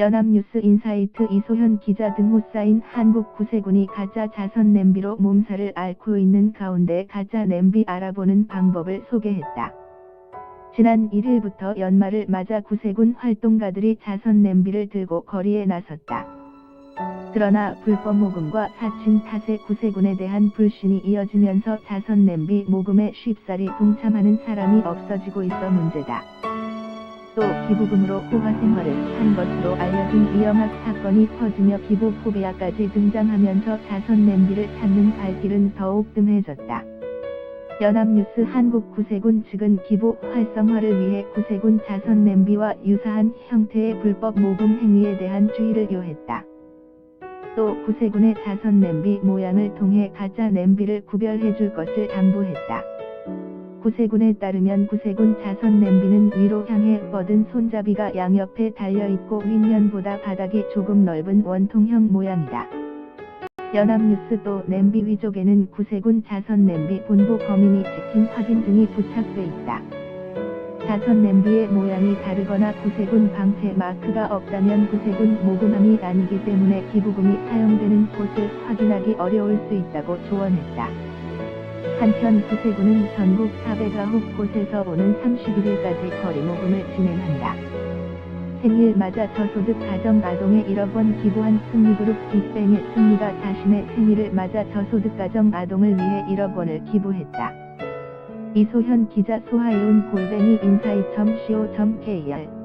연합뉴스 인사이트 이소현 기자 등호 사인 한국 구세군이 가짜 자선 냄비로 몸살을 앓고 있는 가운데 가짜 냄비 알아보는 방법을 소개했다. 지난 1일부터 연말을 맞아 구세군 활동가들이 자선 냄비를 들고 거리에 나섰다. 그러나 불법 모금과 사칭 탓에 구세군에 대한 불신이 이어지면서 자선 냄비 모금에 쉽사리 동참하는 사람이 없어지고 있어 문제다. 또 기부금으로 호화 생활을 한 것으로 알려진 이영학 사건이 퍼지며 기부 포비아까지 등장하면서 자선 냄비를 찾는 발길은 더욱 뜸해졌다. 연합뉴스 한국 구세군 측은 기부 활성화를 위해 구세군 자선 냄비와 유사한 형태의 불법 모금 행위에 대한 주의를 요했다. 또 구세군의 자선 냄비 모양을 통해 가짜 냄비를 구별해 줄 것을 당부했다. 구세군에 따르면 구세군 자선 냄비는 위로 향해 뻗은 손잡이가 양옆에 달려있고 윗면보다 바닥이 조금 넓은 원통형 모양이다. 연합뉴스 또 냄비 위쪽에는 구세군 자선 냄비 본부 범인이 찍힌 확인증이 부착돼 있다. 자선 냄비의 모양이 다르거나 구세군 방패 마크가 없다면 구세군 모금함이 아니기 때문에 기부금이 사용되는 곳을 확인하기 어려울 수 있다고 조언했다. 한편 구세군은 전국 409 곳에서 오는 31일까지 거리 모금을 진행한다. 생일 맞아 저소득 가정 아동에 1억 원 기부한 승리그룹 빅뱅의 승리가 자신의 생일을 맞아 저소득 가정 아동을 위해 1억 원을 기부했다. 이소현 기자 소하이운 골뱅이 인사이.co.kr